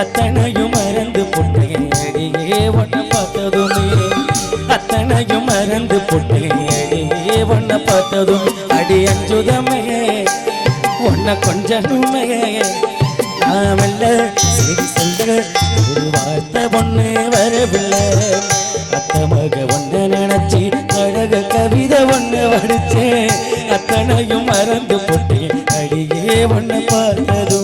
அத்தனையும் மறந்து போட்டேன். அடியே ஒன்ன பார்த்ததுமே. அத்தனையும் மறந்து போட்டேன். அடியே ஒன்ன பார்த்ததும். அடி அஞ்சுதமே உன்னை கொஞ்சமே நாமல்ல மெல்ல சரி சொல்ல ஒரு வார்த்தை ஒண்ணு வரவில்லை. அத்தமாக மக நினைச்சி அழக கவிதை ஒண்ணு வடிச்சேன். அத்தனையும் மறந்து போட்டேன். அடியே ஒன்ன பார்த்ததுமே.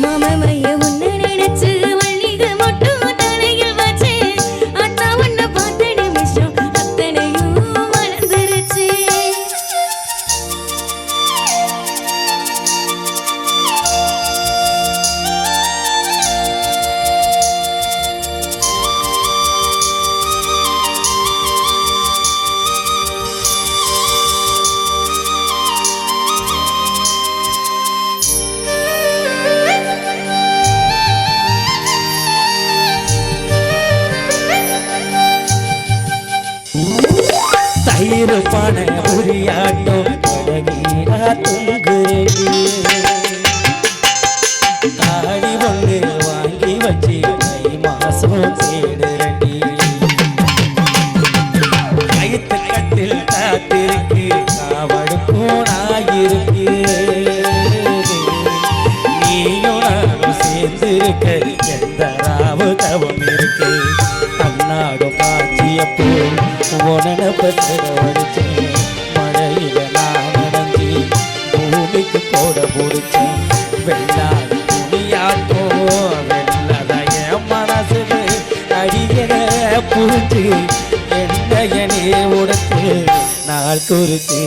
Mama, mama, you. தயிர் பான புரியாட்டம் அழகீரா தொங்குறேடி தாடி ஒன்று வாங்கி வச்சு கை மாசம் தேடுறடி கட்டில் காத்திருக்கு காவடுக்கும் நாயிருக்கு நீயும் நானும் சேர்ந்திருக்க போல் உணன பத்திரவடிச்சேன் மழையில நான் நனைஞ்சி பூமிக்கு போட பிடிச்சேன் வெள்ளாடி துணியாட்டோ வெள்ளதைய மனசுல மனசுக்கு புரிஞ்சு என்னையனே உடத்து நாள் குறித்து